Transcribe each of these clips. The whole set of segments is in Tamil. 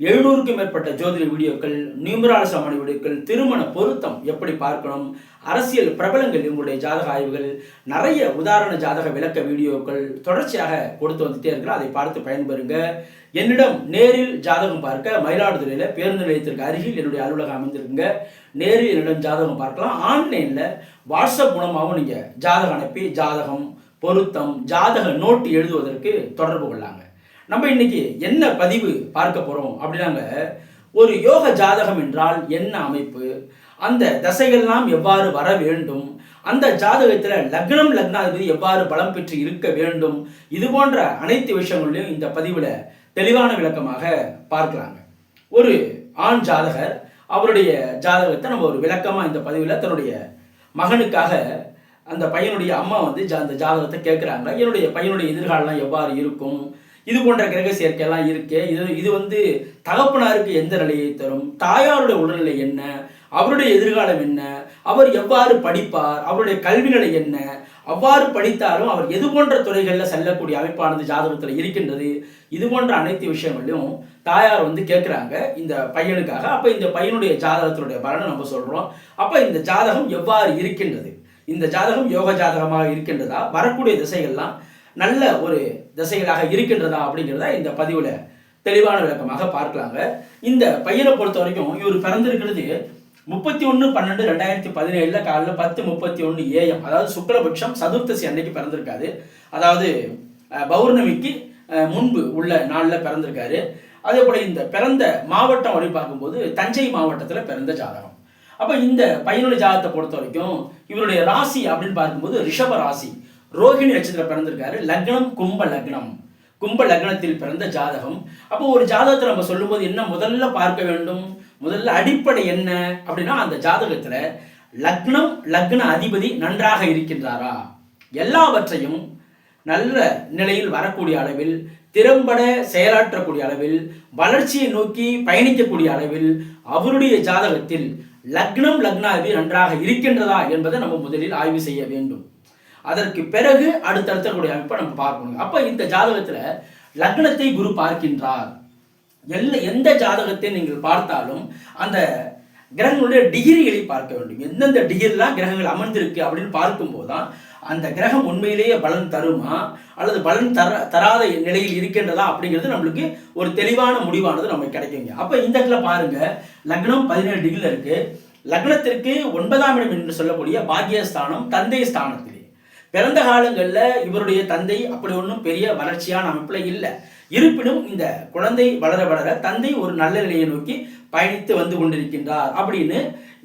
எழுநூறுக்கும் மேற்பட்ட ஜோதிட வீடியோக்கள் நியூமராலஜி சமணி வீடியோக்கள் திருமண பொருத்தம் எப்படி பார்க்கணும் அரசியல் பிரபலங்கள் இவங்களுடைய ஜாதக ஆய்வுகள் நிறைய உதாரண ஜாதக விளக்க வீடியோக்கள் தொடர்ச்சியாக கொடுத்து வந்துட்டே இருக்கிறோம். அதை பார்த்து பயன்பெறுங்க. என்னிடம் நேரில் ஜாதகம் பார்க்க மயிலாடுதுறையில் பேருந்து நிலையத்திற்கு அருகில் என்னுடைய அலுவலகம் அமைந்திருக்குங்க. நேரில் என்னிடம் ஜாதகம் பார்க்கலாம். ஆன்லைனில் வாட்ஸ்அப் மூலமாகவும் நீங்கள் ஜாதகம் அனுப்பி ஜாதகம் பொருத்தம் ஜாதக நோட்டு எழுதுவதற்கு தொடர்பு கொள்ளாங்க நம்ம இன்னைக்கு என்ன பதிவு பார்க்க போகிறோம் அப்படின்னாங்க ஒரு யோக ஜாதகம் என்றால் என்ன அமைப்பு? அந்த தசைகள்லாம் எவ்வாறு வர வேண்டும்? அந்த ஜாதகத்தில் லக்னம் லக்னாதிபதி எவ்வாறு பலம் பெற்று இருக்க வேண்டும்? இது போன்ற அனைத்து விஷயங்களையும் இந்த பதிவில் தெளிவான விளக்கமாக பார்க்கலாங்க ஒரு ஆண் ஜாதகர் அவருடைய ஜாதகத்தை நம்ம ஒரு விளக்கமாக இந்த பதிவில் தன்னுடைய மகனுக்காக அந்த பையனுடைய அம்மா வந்து அந்த ஜாதகத்தை கேட்குறாங்க. என்னுடைய பையனுடைய எதிர்காலம் எவ்வாறு இருக்கும்? இது போன்ற கிரக சேர்க்கையெல்லாம் இருக்கு. இது இது வந்து தகப்பனாருக்கு எந்த நிலையை தரும்? தாயாருடைய உடல்நிலை என்ன? அவருடைய எதிர்காலம் என்ன? அவர் எவ்வாறு படிப்பார்? அவருடைய கல்வி நிலை என்ன? அவ்வாறு படித்தாலும் அவர் எது போன்ற துறைகளில் செல்லக்கூடிய அமைப்பானது ஜாதகத்தில் இருக்கின்றது? இது போன்ற அனைத்து விஷயங்களையும் தாயார் வந்து கேட்குறாங்க இந்த பையனுக்காக. அப்போ இந்த பையனுடைய ஜாதகத்தினுடைய பலனை நம்ம சொல்கிறோம் அப்போ இந்த ஜாதகம் எவ்வாறு இருக்கின்றது? இந்த ஜாதகம் யோக ஜாதகமாக இருக்கின்றதா? வரக்கூடிய திசைகள்லாம் நல்ல ஒரு திசைகளாக இருக்கின்றதா அப்படிங்கிறத இந்த பதிவில் தெளிவான விளக்கமாக பார்க்கலாங்க. இந்த பையனை பொறுத்த வரைக்கும் இவர் பிறந்திருக்கிறது முப்பத்தி ஒன்று பன்னெண்டு ரெண்டாயிரத்தி பதினேழில் காலைல பத்து முப்பத்தி ஒன்று ஏஎம். அதாவது சுக்லபட்சம் சதுர்த்தசி அன்னைக்கு பிறந்திருக்காரு. அதாவது பௌர்ணமிக்கு முன்பு உள்ள நாளில் பிறந்திருக்காரு. அதே போல் இந்த பிறந்த மாவட்டம் அப்படி பார்க்கும்போது தஞ்சை மாவட்டத்தில் பிறந்த ஜாதகம். அப்போ இந்த பையனுடைய ஜாதகத்தை பொறுத்த வரைக்கும் இவருடைய ராசி அப்படின்னு பார்க்கும்போது ரிஷப ராசி. ரோஹிணி நட்சத்திரம் பிறந்திருக்காரு. லக்னம் கும்ப லக்னம். கும்ப லக்னத்தில் பிறந்த ஜாதகம். அப்போ ஒரு ஜாதகத்தை நம்ம சொல்லும்போது என்ன முதல்ல பார்க்க வேண்டும்? முதல்ல அடிப்படை என்ன? அப்படின்னா அந்த ஜாதகத்துல லக்னம் லக்ன அதிபதி நன்றாக இருக்கின்றாரா? எல்லாவற்றையும் நல்ல நிலையில் வரக்கூடிய அளவில் திறம்பட செயலாற்றக்கூடிய அளவில் வளர்ச்சியை நோக்கி பயணிக்கக்கூடிய அளவில் அவருடைய ஜாதகத்தில் லக்னம் லக்னாதி நன்றாக இருக்கின்றதா என்பதை நம்ம முதலில் ஆய்வு செய்ய வேண்டும். அதற்கு பிறகு அடுத்தடுத்த கூடிய அமைப்பை நம்ம பார்க்கணும். அப்போ இந்த ஜாதகத்தில் லக்னத்தை குரு பார்க்கின்றார். எல்ல எந்த ஜாதகத்தை நீங்கள் பார்த்தாலும் அந்த கிரகங்களுடைய டிகிரிகளை பார்க்க வேண்டும். எந்தெந்த டிகிரிலாம் கிரகங்கள் அமர்ந்திருக்கு அப்படின்னு பார்க்கும்போது தான் அந்த கிரகம் உண்மையிலேயே பலன் தருமா? அல்லது பலன் தர தராத நிலையில் இருக்கின்றதா அப்படிங்கிறது நம்மளுக்கு ஒரு தெளிவான முடிவானது நமக்கு கிடைக்குங்க அப்போ இந்த இடத்துல பாருங்க லக்னம் பதினேழு டிகிரியில் இருக்கு. லக்னத்திற்கு ஒன்பதாம் இடம் என்று சொல்லக்கூடிய பாக்கியஸ்தானம் தந்தை ஸ்தானத்திலே. பிறந்த காலங்களில் இவருடைய தந்தை அப்படி ஒன்றும் பெரிய வளர்ச்சியான அமைப்பில் இல்லை. இருப்பினும் இந்த குழந்தை வளர வளர தந்தை ஒரு நல்ல நிலையை நோக்கி பயணித்து வந்து கொண்டிருக்கின்றார் அப்படின்னு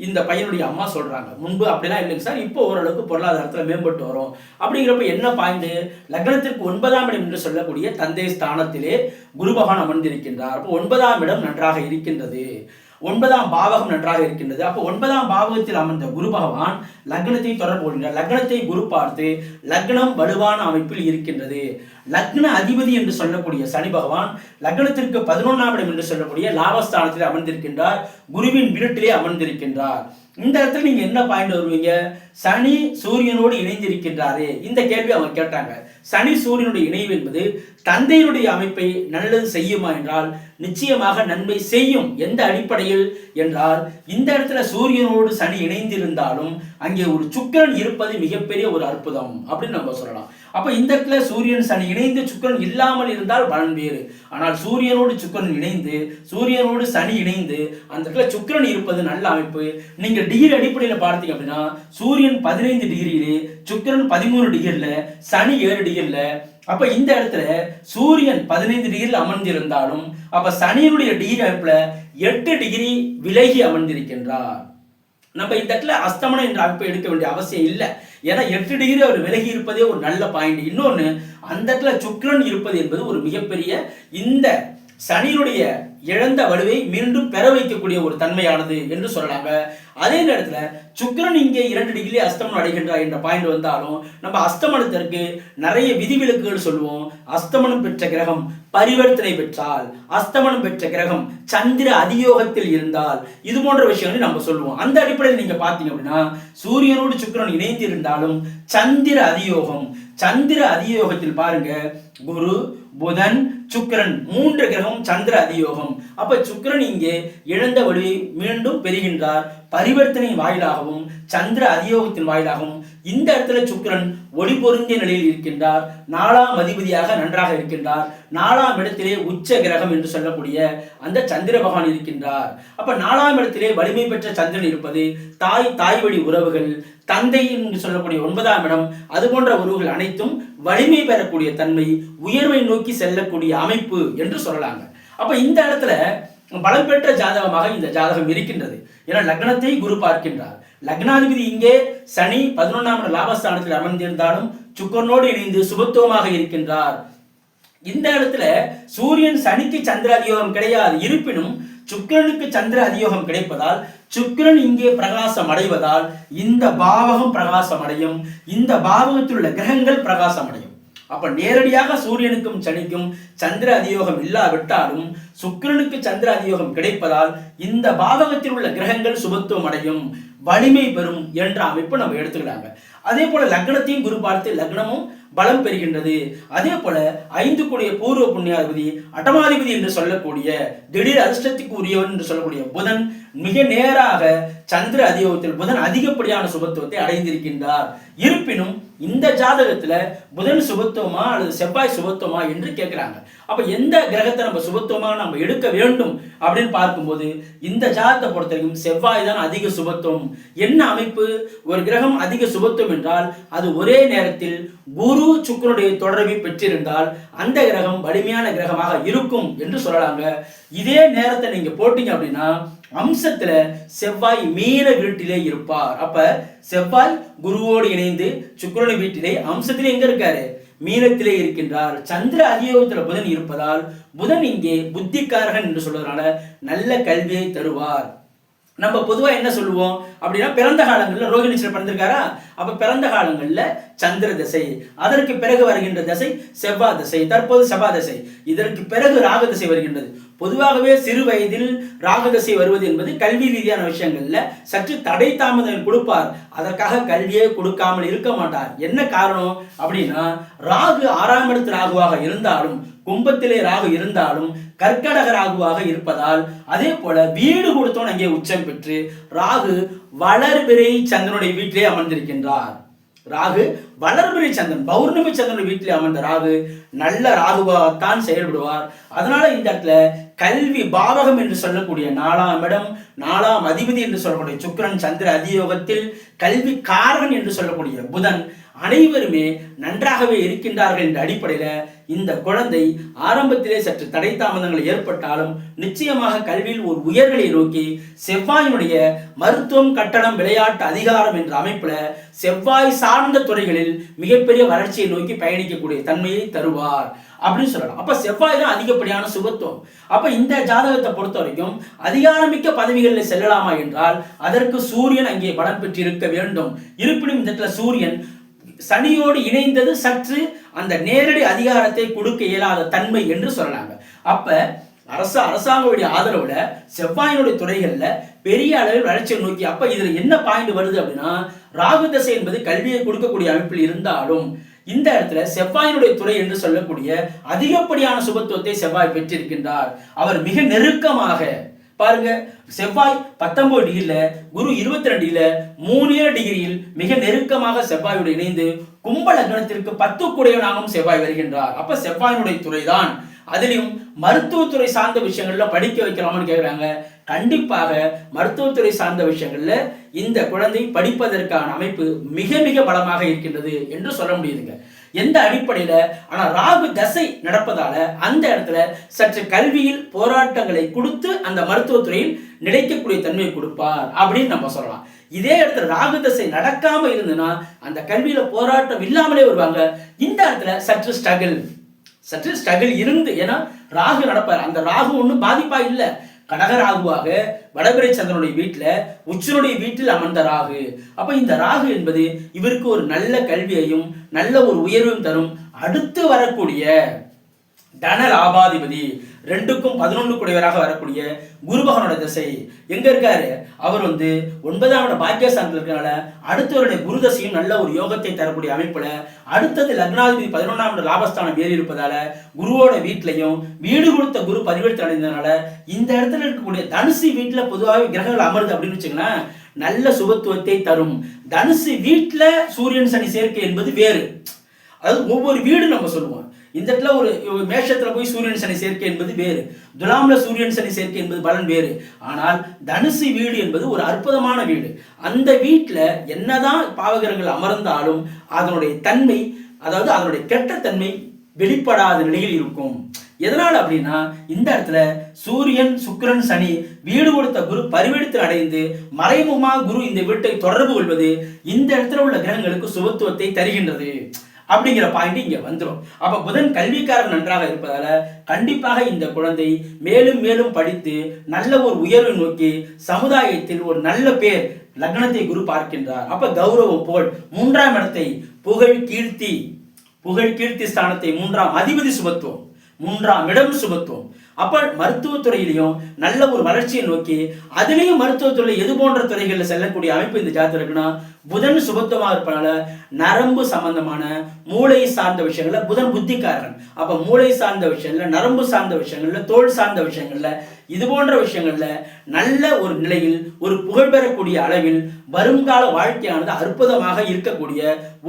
இந்த பையனுடைய அம்மா சொல்றாங்க. முன்பு அப்படிலாம் இல்லைங்க சார் இப்போ ஓரளவுக்கு பொருளாதாரத்தில் மேம்பட்டு வரும். அப்படிங்கிறப்ப என்ன பாய்ந்து லக்னத்திற்கு ஒன்பதாம் இடம் என்று சொல்லக்கூடிய தந்தை ஸ்தானத்திலே குரு பகவான் அமர்ந்திருக்கின்றார். அப்போ ஒன்பதாம் இடம் நன்றாக இருக்கின்றது. ஒன்பதாம் பாவகம் நன்றாக இருக்கின்றது. அப்போ ஒன்பதாம் பாவகத்தில் அமர்ந்த குரு பகவான் லக்னத்தை தொடர்பு கொள்கிறார். லக்னத்தை குரு பார்த்து லக்னம் வலுவான அமைப்பில் இருக்கின்றது. லக்ன அதிபதி என்று சொல்லக்கூடிய சனி பகவான் லக்னத்திற்கு பதினொன்றாம் இடம் என்று சொல்லக்கூடிய லாபஸ்தானத்தில் அமர்ந்திருக்கின்றார். குருவின் வீட்டிலே அமர்ந்திருக்கின்றார். இந்த இடத்துல நீங்க என்ன பாயிண்ட் வருவீங்க? சனி சூரியனோடு இணைந்திருக்கின்றாரு. இந்த கேள்வி அவங்க கேட்டாங்க. சனி சூரியனுடைய இணைவு என்பது தந்தையினுடைய அமைப்பை நல்லது செய்யுமா என்றால் நிச்சயமாக நன்மை செய்யும். எந்த அடிப்படையில் என்றால் இந்த இடத்துல சூரியனோடு சனி இணைந்திருந்தாலும் அங்கே ஒரு சுக்கரன் இருப்பது மிகப்பெரிய ஒரு அற்புதம் அப்படின்னு நம்ம சொல்லலாம். அப்போ இந்த இடத்துல சூரியன் சனி இணைந்து சுக்கிரன் இல்லாமல் இருந்தால் பலன் வேறு. ஆனால் சூரியனோடு சுக்கிரன் இணைந்து சூரியனோடு சனி இணைந்து அந்த இடத்துல சுக்கிரன் இருப்பது நல்ல அமைப்பு. நீங்க டிகிரி அடிப்படையில் பார்த்தீங்க அப்படின்னா சூரியன் பதினைந்து டிகிரியிலே சுக்கிரன் பதிமூணு டிகிரில சனி ஏழு டிகிரில அப்ப இந்த இடத்துல சூரியன் பதினைந்து டிகிரியில் அமர்ந்திருந்தாலும் அப்ப சனியினுடைய டிகிரி அமைப்புல எட்டு டிகிரி விலகி அமர்ந்திருக்கின்றார். நம்ம இந்த இடத்துல அஸ்தமனம் என்ற அமைப்பை எடுக்க வேண்டிய அவசியம் இல்லை. ஏன்னா எட்டு டிகிரி அவர் விலகி இருப்பதே ஒரு நல்ல பாயிண்ட் இன்னொன்று அந்த இடத்துல சுக்ரன் இருப்பது என்பது ஒரு மிகப்பெரிய இந்த சனியினுடைய இழந்த வலுவை மீண்டும் பெற வைக்கக்கூடிய ஒரு தன்மையானது என்று சொல்லலாங்க. அதே நேரத்துல சுக்கரன் இங்கே இரண்டு டிகிரி அஸ்தமனம் அடைகின்றார் என்ற பாயிண்ட் வந்தாலும் நம்ம அஸ்தமனத்திற்கு நிறைய விதிவிலக்குகள் சொல்லுவோம். அஸ்தமனம் பெற்ற கிரகம் பரிவர்த்தனை பெற்றால் அஸ்தமனம் பெற்ற கிரகம் சந்திர அதியோகத்தில் இருந்தால் இது போன்ற விஷயங்களை நம்ம சொல்லுவோம். அந்த அடிப்படையில் நீங்க பார்த்தீங்க அப்படின்னா சூரியனோடு சுக்கிரன் இணைந்து இருந்தாலும் சந்திர அதியோகம் சந்திர அதியோகத்தில் பாருங்க குரு புதன் சுக்கிரன் மூன்று கிரகம் சந்திர அதியோகம். அப்ப சுக்கிரன் இங்கே இழந்த வழியை மீண்டும் பெறுகின்றார். பரிவர்த்தனை வாயிலாகவும் சந்திர அதியோகத்தின் வாயிலாகவும் இந்த இடத்துல சுக்கரன் ஒளி பொருந்திய நிலையில் இருக்கின்றார். நாலாம் அதிபதியாக நன்றாக இருக்கின்றார். நாலாம் இடத்திலே உச்ச கிரகம் என்று சொல்லக்கூடிய அந்த சந்திர பகவான் இருக்கின்றார். அப்ப நாலாம் இடத்திலே வலிமை பெற்ற சந்திரன் இருப்பது தாய் தாய் வழி உறவுகள் தந்தை என்று சொல்லக்கூடிய ஒன்பதாம் இடம் அது போன்ற உறவுகள் அனைத்தும் வலிமை பெறக்கூடிய தன்மை உயர்வை நோக்கி செல்லக்கூடிய அமைப்பு என்று சொல்லலாங்க. அப்ப இந்த இடத்துல பலம் பெற்ற ஜாதகமாக இந்த ஜாதகம் இருக்கின்றது. ஏன்னா லக்னத்தை குரு பார்க்கின்றார். லக்னாதிபதி இங்கே சனி பதினொன்றாம் லாபஸ்தானத்தில் அமர்ந்திருந்தாலும் சுக்கரனோடு இணைந்து சுபத்துவமாக இருக்கின்றார். இந்த இடத்துல சூரியன் சனிக்கு சந்திர அதியோகம் கிடையாது. இருப்பினும் சுக்கிரனுக்கு சந்திர அதியோகம் கிடைப்பதால் சுக்கிரன் இங்கே பிரகாசம் அடைவதால் இந்த பாவகம் பிரகாசம் அடையும். இந்த பாவகத்தில் உள்ள கிரகங்கள் பிரகாசம் அடையும். அப்ப நேரடியாக சூரியனுக்கும் சனிக்கும் சந்திர அதியோகம் இல்லாவிட்டாலும் சுக்கிரனுக்கு சந்திர அதியோகம் கிடைப்பதால் இந்த பாவகத்தில் உள்ள கிரகங்கள் சுபத்துவம் அடையும். வலிமை பெறும் என்ற அமைப்பு நம்ம எடுத்துக்கிறாங்க அதே போல லக்னத்தையும் குரு பார்த்து லக்னமும் பலம் பெறுகின்றது. அதே போல ஐந்து கூடிய பூர்வ புண்ணியாதிபதி அட்டமாதிபதி என்று சொல்லக்கூடிய திடீர் அதிர்ஷ்டத்துக்கு உரியவன் என்று சொல்லக்கூடிய புதன் மிக நேராக சந்திர அதியோகத்தில் புதன் அதிகப்படியான சுபத்துவத்தை அடைந்திருக்கின்றார். இருப்பினும் இந்த ஜாதகத்துல புதன் சுபத்துவமா அல்லது செவ்வாய் சுபத்துவமா என்று கேட்கிறாங்க. அப்ப எந்த கிரகத்தை நம்ம சுபத்துவமா நம்ம எடுக்க வேண்டும் அப்படின்னு பார்க்கும்போது இந்த ஜாதகத்தை பொறுத்த வரைக்கும் செவ்வாய் தான் அதிக சுபத்துவம். என்ன அமைப்பு? ஒரு கிரகம் அதிக சுபத்துவம் என்றால் அது ஒரே நேரத்தில் குரு சுக்கரனுடைய தொடர்பை பெற்றிருந்தால் அந்த கிரகம் வலிமையான கிரகமாக இருக்கும் என்று சொல்லலாங்க. இதே நேரத்தை நீங்க போட்டீங்க அப்படின்னா அம்சத்துல செவ்வாய் மீன வீட்டிலே இருப்பார். அப்ப செவ்வாய் குருவோடு இணைந்து சுக்கிரன வீட்டிலே அம்சத்திலே எங்க இருக்காரு? மீனத்திலே இருக்கின்றார். சந்திர அதியோகத்துல புதன் இருப்பதால் புதன் இங்கே புத்திக்காரகன் என்று சொல்வதனால நல்ல கல்வியை தருவார். நம்ம பொதுவாக என்ன சொல்லுவோம்? அப்படின்னா பிறந்த காலங்களில் ரோகிணி பிறந்திருக்காரா? அப்போ பிறந்த காலங்களில் சந்திர தசை. அதற்கு பிறகு வருகின்ற தசை செவ்வாய் தசை. தற்போது செவ்வாய் திசை. இதற்கு பிறகு ராக தசை வருகின்றது. பொதுவாகவே சிறு வயதில் ராகதசை வருவது என்பது கல்வி ரீதியான விஷயங்கள்ல சற்று தடை தாமதம் கொடுப்பார். அதற்காக கல்வியே கொடுக்காமல் இருக்க மாட்டார். என்ன காரணம்? அப்படின்னா ராகு ஆறாம் இடத்து ராகுவாக இருந்தாலும் கும்பத்திலே ராகு இருந்தாலும் கர்க்கடக ராகுவாக இருப்பதால் அதே போல வீடு கொடுத்தோன் அங்கே உச்சம் பெற்று ராகு வளர்பிறை சந்திரனுடைய வீட்டிலே அமர்ந்திருக்கின்றார். ராகு வளர்பிறை சந்திரன் பௌர்ணமி சந்திரன் வீட்டிலே அமர்ந்த ராகு நல்ல ராகுவாகத்தான் செயல்படுவார். அதனால இந்த இடத்துல கல்வி பாவகம் என்று சொல்லக்கூடிய நாலாம் இடம் நாலாம் அதிபதி என்று சொல்லக்கூடிய சுக்கரன் சந்திர அதியோகத்தில் கல்வி காரகன் என்று சொல்லக்கூடிய புதன் அனைவருமே நன்றாகவே இருக்கின்றார்கள் என்ற அடிப்படையில இந்த குழந்தை ஆரம்பத்திலே சற்று தடை தாமதங்கள் ஏற்பட்டாலும் நிச்சயமாக கல்வியில் ஒரு உயர்நிலையை நோக்கி செவ்வாயினுடைய மருத்துவம் கட்டணம் விளையாட்டு அதிகாரம் என்ற அமைப்புல செவ்வாய் சார்ந்த துறைகளில் மிகப்பெரிய வளர்ச்சியை நோக்கி பயணிக்கக்கூடிய தன்மையை தருவார் அப்படின்னு சொல்லலாம். அப்ப செவ்வாய் தான் அதிகப்படியான சுகத்துவம் அப்ப இந்த ஜாதகத்தை பொறுத்த வரைக்கும் அதிகாரமிக்க பதவிகளில் செல்லலாமா என்றால் அதற்கு சூரியன் அங்கே பலம் பெற்றிருக்க வேண்டும். இருப்பினும் இந்த இடத்துல சூரியன் சனியோடு இணைந்தது சற்று அந்த நேரடி அதிகாரத்தை கொடுக்க இயலாத தன்மை என்று சொல்லலாங்க. அப்ப அரசு அரசாங்கவுடைய ஆதரவுல செவ்வாயினுடைய துறைகள்ல பெரிய அளவில் வளர்ச்சியை நோக்கி அப்ப இதுல என்ன பாயிண்ட் வருது அப்படின்னா ராகு தசை என்பது கல்வியை கொடுக்கக்கூடிய அமைப்பில் இருந்தாலும் இந்த இடத்துல செவ்வாயினுடைய துறை என்று சொல்லக்கூடிய அதிகப்படியான சுபத்துவத்தை செவ்வாய் பெற்றிருக்கின்றார். அவர் மிக நெருக்கமாக பாருங்க செவ்வாய் பத்தொன்பது டிகிரியில குரு இருபத்தி ரெண்டுல மூணு டிகிரியில் மிக நெருக்கமாக செவ்வாயோடு இணைந்து கும்ப லக்னத்திற்கு பத்து குடையனாகவும் செவ்வாய் வருகின்றார். அப்ப செவ்வாயினுடைய துறைதான். அதிலும் மருத்துவத்துறை சார்ந்த விஷயங்கள்ல படிக்க வைக்கலாம்னு கேக்குறாங்க. கண்டிப்பாக மருத்துவத்துறை சார்ந்த விஷயங்கள்ல இந்த குழந்தை படிப்பதற்கான அமைப்பு மிக மிக பலமாக இருக்கின்றது என்று சொல்ல முடியுதுங்க. எந்த அடிப்படையில? ஆனா ராகு தசை நடப்பதால அந்த இடத்துல சற்று கல்வியில் போராட்டங்களை கொடுத்து அந்த மருத்துவத்துறையில் நிலைக்கக்கூடிய தன்மையை கொடுப்பார் அப்படின்னு நம்ம சொல்லலாம். இதே இடத்துல ராகு தசை நடக்காம இருந்ததுன்னா அந்த கல்வியில போராட்டம் இல்லாமலே வருவாங்க. இந்த இடத்துல சற்று ஸ்ட்ரகிள் சற்று ஸ்ட்ரகிள் இருந்து ஏன்னா ராகு நடப்பார். அந்த ராகு ஒன்றும் பாதிப்பா இல்லை. கடக ராகுவாக வடபிரை சந்திரனுடைய வீட்டில் உச்சனுடைய வீட்டில் அமர்ந்த ராகு. அப்ப இந்த ராகு என்பது இவருக்கு ஒரு நல்ல கல்வியையும் நல்ல ஒரு உயர்வையும் தரும் அடுத்து வரக்கூடிய தன லாபாதிபதி. ரெண்டுக்கும் பதினொன்று குடையவராக வரக்கூடிய குருபகனோட திசை. எங்க இருக்காரு? அவர் வந்து ஒன்பதாம் இட பாக்கியஸ்தானத்தில் அடுத்தவருடைய குரு தசையும் நல்ல ஒரு யோகத்தை தரக்கூடிய அமைப்புல அடுத்தது லக்னாதிபதி பதினொன்றாம் லாபஸ்தானம் ஏறி இருப்பதால குருவோட வீட்லையும் வீடு கொடுத்த குரு பரிவர்த்தனை அடைந்ததுனால இந்த இடத்துல இருக்கக்கூடிய தனுசு வீட்டுல பொதுவாகவே கிரகங்கள் அமருது அப்படின்னு வச்சுங்களேன் நல்ல சுபத்துவத்தை தரும். தனுசு வீட்டுல சூரியன் சனி சேர்க்கை என்பது வேறு. அதாவது ஒவ்வொரு வீடு நம்ம சொல்லுவோம். இந்த இடத்துல ஒரு மேஷத்தில் மேஷத்துல போய் சூரியன் சனி சேர்க்கை என்பது வேறு. துலாம்ல சூரியன் சனி சேர்க்கை என்பது பலன் வேறு. ஆனால் தனுசு வீடு என்பது ஒரு அற்புதமான வீடு. அந்த வீட்டில் என்னதான் பாவகிரங்கள் அமர்ந்தாலும் அதனுடைய தன்மை அதாவது அதனுடைய கெட்ட தன்மை வெளிப்படாத நிலையில் இருக்கும். எதனால் அப்படின்னா இந்த இடத்துல சூரியன் சுக்கிரன் சனி வீடு கொடுத்த குரு பரிவெடுத்து அடைந்து மறைமுகமாக குரு இந்த வீட்டை தொடர்பு கொள்வது இந்த இடத்துல உள்ள கிரகங்களுக்கு சுபத்துவத்தை தருகின்றது. அப்படிங்கிற பாயிண்ட் இங்கே வந்துடும் அப்ப புதன் கல்விக்காரர் நன்றாக இருப்பதால கண்டிப்பாக இந்த குழந்தை மேலும் மேலும் படித்து நல்ல ஒரு உயர்வை நோக்கி சமுதாயத்தில் ஒரு நல்ல பேர் லக்னத்தை குரு பார்க்கின்றார். அப்ப கௌரவம் போல் மூன்றாம் இடத்தை புகழ் கீர்த்தி. புகழ் கீர்த்தி ஸ்தானத்தை மூன்றாம் அதிபதி சுபத்துவம். மூன்றாம் இடம் சுபத்துவம். அப்போ மருத்துவத்துறையிலையும் நல்ல ஒரு வளர்ச்சியை நோக்கி அதுலேயும் மருத்துவத்துறையில் எது போன்ற துறைகளில் செல்லக்கூடிய அமைப்பு இந்த ஜாதகம் இருக்குன்னா புதன் சுபத்துவமாக இருப்பனால நரம்பு சம்பந்தமான மூளை சார்ந்த விஷயங்களில் புதன் புத்திக்காரன். அப்போ மூளை சார்ந்த விஷயங்களில் நரம்பு சார்ந்த விஷயங்களில் தோல் சார்ந்த விஷயங்களில் இது போன்ற விஷயங்கள்ல நல்ல ஒரு நிலையில் ஒரு புகழ் பெறக்கூடிய அளவில் வருங்கால வாழ்க்கையானது அற்புதமாக இருக்கக்கூடிய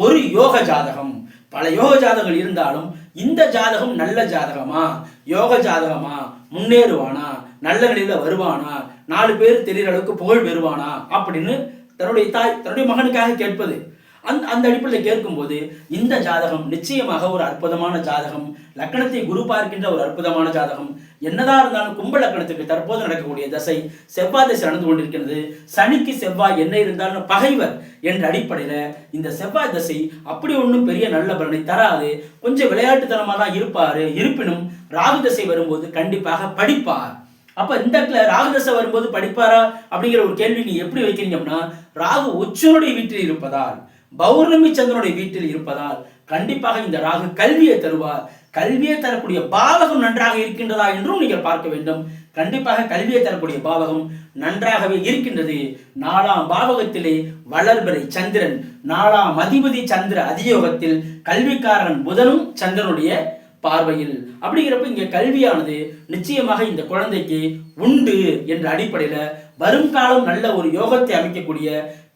ஒரு யோக ஜாதகம். பல யோக ஜாதகங்கள் இருந்தாலும் இந்த ஜாதகம் நல்ல ஜாதகமா? யோக ஜாதகமா முன்னேறுவானா? நல்ல நிலையில வருவானா? நாலு பேர் தெரிகிற அளவுக்கு புகழ் பெறுவானா? அப்படின்னு தன்னுடைய தாய் தன்னுடைய மகனுக்காக கேட்பது. அந்த அந்த அடிப்படையில் கேட்கும்போது இந்த ஜாதகம் நிச்சயமாக ஒரு அற்புதமான ஜாதகம். லக்கணத்தை குரு பார்க்கின்ற ஒரு அற்புதமான ஜாதகம். என்னதான் இருந்தாலும் கும்ப லக்கணத்துக்கு தற்போது நடக்கக்கூடிய தசை செவ்வாய் தசை நடந்து கொண்டிருக்கிறது. சனிக்கு செவ்வாய் என்ன இருந்தாலும் பகைவர் என்ற அடிப்படையில் இந்த செவ்வாய் தசை அப்படி ஒன்றும் பெரிய நல்ல பலனை தராது. கொஞ்சம் விளையாட்டுத்தனமாக தான் இருப்பார். இருப்பினும் ராகு தசை வரும்போது கண்டிப்பாக படிப்பார். அப்ப இந்த இடத்துல ராகு தசை வரும்போது படிப்பாரா அப்படிங்கிற ஒரு கேள்வி நீ எப்படி வைக்கிறீங்க அப்படின்னா ராகு உச்சனுடைய வீட்டில் இருப்பதால். பௌர்ணமி சந்திரனுடைய வீட்டில் இருப்பதால் கண்டிப்பாக இந்த ராகு கல்வியை தருவார். கல்வியை தரக்கூடிய பாவகம் நன்றாக இருக்கின்றதா என்றும் நீங்கள் பார்க்க வேண்டும். கண்டிப்பாக கல்வியை தரக்கூடிய பாவகம் நன்றாகவே இருக்கின்றது. நாலாம் பாவகத்திலே வளர்பிறை சந்திரன் நாலாம் அதிபதி சந்திர அதியோகத்தில் கல்விக்காரன் புதனும் சந்திரனுடைய பார்வையில். அப்படிங்கிறப்ப இங்க கல்வியானது நிச்சயமாக இந்த குழந்தைக்கு உண்டு என்ற அடிப்படையில வருங்காலம் நல்ல ஒரு யோகத்தை அமைக்கக்கூடிய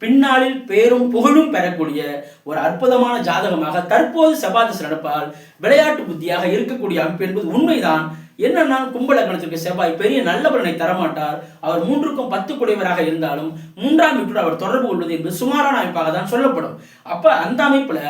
பின்னாளில் பேரும் புகழும் பெறக்கூடிய ஒரு அற்புதமான ஜாதகமாக தற்போது செவ்வாதசை நடப்பால் விளையாட்டு புத்தியாக இருக்கக்கூடிய அமைப்பு என்பது உண்மைதான். என்னன்னா கும்பலக்கணத்திற்கு செவ்வாய் பெரிய நல்ல பலனை தரமாட்டார். அவர் மூன்றுக்கும் பத்து குடைவராக இருந்தாலும் மூன்றாம் வீட்டோடு அவர் தொடர்பு கொள்வது என்பது சுமாரான அமைப்பாக தான் சொல்லப்படும். அப்ப அந்த அமைப்புல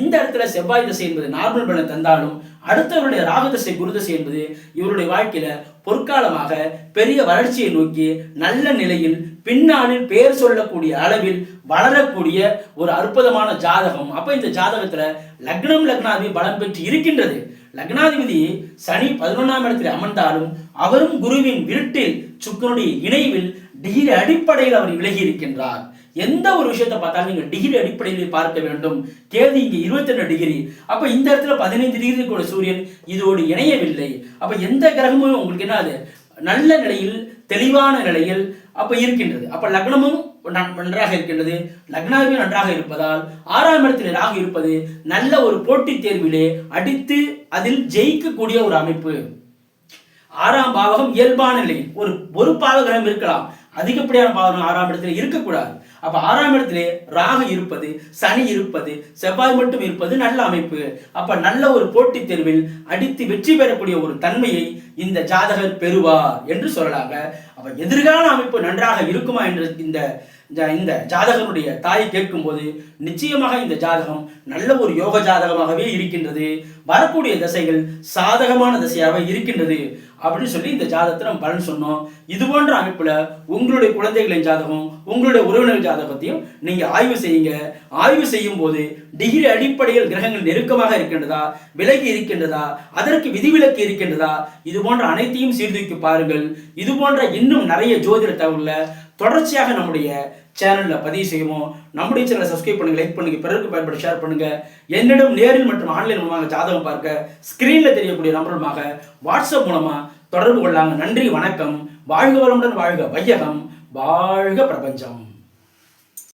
இந்த இடத்துல செவ்வாய் திசை என்பது நார்மல் பலனை தந்தாலும் அடுத்தவருடைய ராகதசை குருதசை என்பது இவருடைய வாழ்க்கையில பொற்காலமாக பெரிய வளர்ச்சியை நோக்கி நல்ல நிலையில் பின்னாளில் பெயர் சொல்லக்கூடிய அளவில் வளரக்கூடிய ஒரு அற்புதமான ஜாதகம். அப்ப இந்த ஜாதகத்துல லக்னம் லக்னாதி பலம் பெற்று இருக்கின்றது. லக்னாதிபதி சனி பதினொன்றாம் இடத்தில் அமர்ந்தாலும் அவரும் குருவின் விருட்டில் சுக்கரனுடைய இணைவில் டிகிரி அடிப்படையில் அவர் விலகி இருக்கின்றார். எந்த ஒரு விஷயத்தை பார்த்தாலும் நீங்கள் டிகிரி அடிப்படையில் பார்க்க வேண்டும். கேது இங்க இருபத்தி ரெண்டு டிகிரி அப்ப இந்த இடத்துல பதினைந்து டிகிரி கூட சூரியன் இதோடு இணையவில்லை. அப்ப எந்த கிரகமும் உங்களுக்கு என்ன அது நல்ல நிலையில் தெளிவான நிலையில் அப்ப இருக்கின்றது. அப்ப லக்னமும் நன்றாக இருக்கின்றது. லக்னாவே நன்றாக இருப்பதால் ஆறாம் இடத்தில் ராகு இருப்பது நல்ல ஒரு போட்டித் தேர்விலே அடித்து அதில் ஜெயிக்கக்கூடிய ஒரு அமைப்பு. ஆறாம் பாவகம் இயல்பான நிலையில் ஒரு ஒரு பாவகிரகம் இருக்கலாம். அதிகப்படியான பாவகம் ஆறாம் இடத்தில் இருக்கக்கூடாது. அப்ப ஆறாம் இடத்திலே ராகு இருப்பது சனி இருப்பது செவ்வாய் மட்டும் இருப்பது நல்ல அமைப்பு. அப்ப நல்ல ஒரு போட்டித் தேர்வில் அடித்து வெற்றி பெறக்கூடிய ஒரு தன்மையை இந்த ஜாதகர் பெறுவார் என்று சொல்லலாங்க. அப்ப எதிர்கால அமைப்பு நன்றாக இருக்குமா என்று இந்த இந்த- இந்த ஜாதகனுடைய தாய் கேட்கும்போது நிச்சயமாக இந்த ஜாதகம் நல்ல ஒரு யோக ஜாதகமாகவே இருக்கின்றது. வரக்கூடிய திசைகள் சாதகமான திசையாக இருக்கின்றது. அப்படின்னு சொல்லி இந்த ஜாதகத்தை நம்ம பலன் சொன்னோம். இது போன்ற அமைப்புல உங்களுடைய குழந்தைகளின் ஜாதகம் உங்களுடைய உறவினர் ஜாதகத்தையும் நீங்க ஆய்வு செய்யுங்க. ஆய்வு செய்யும் போது டிகிரி அடிப்படையில் கிரகங்கள் நெருக்கமாக இருக்கின்றதா விலகி இருக்கின்றதா அதற்கு விதிவிலக்கு இருக்கின்றதா இது போன்ற அனைத்தையும் சீர்தூக்கி பாருங்கள். இது போன்ற இன்னும் நிறைய ஜோதிட தகவலில் தொடர்ச்சியாக நம்முடைய சேனலில் பதிவு செய்வோம் நம்முடைய சேனலை சப்ஸ்கிரைப் பண்ணுங்க லைக் பண்ணுங்க பிறருக்கு பயன்பட ஷேர் பண்ணுங்க. என்னிடம் நேரில் மற்றும் ஆன்லைன் மூலமாக ஜாதகம் பார்க்க ஸ்க்ரீனில் தெரியக்கூடிய நம்பர் மூலமாக வாட்ஸ்அப் மூலமாக தொடர்பு கொள்ளாங்க. நன்றி வணக்கம். வாழ்க வளமுடன் வாழ்க வையகம். வாழ்க பிரபஞ்சம்.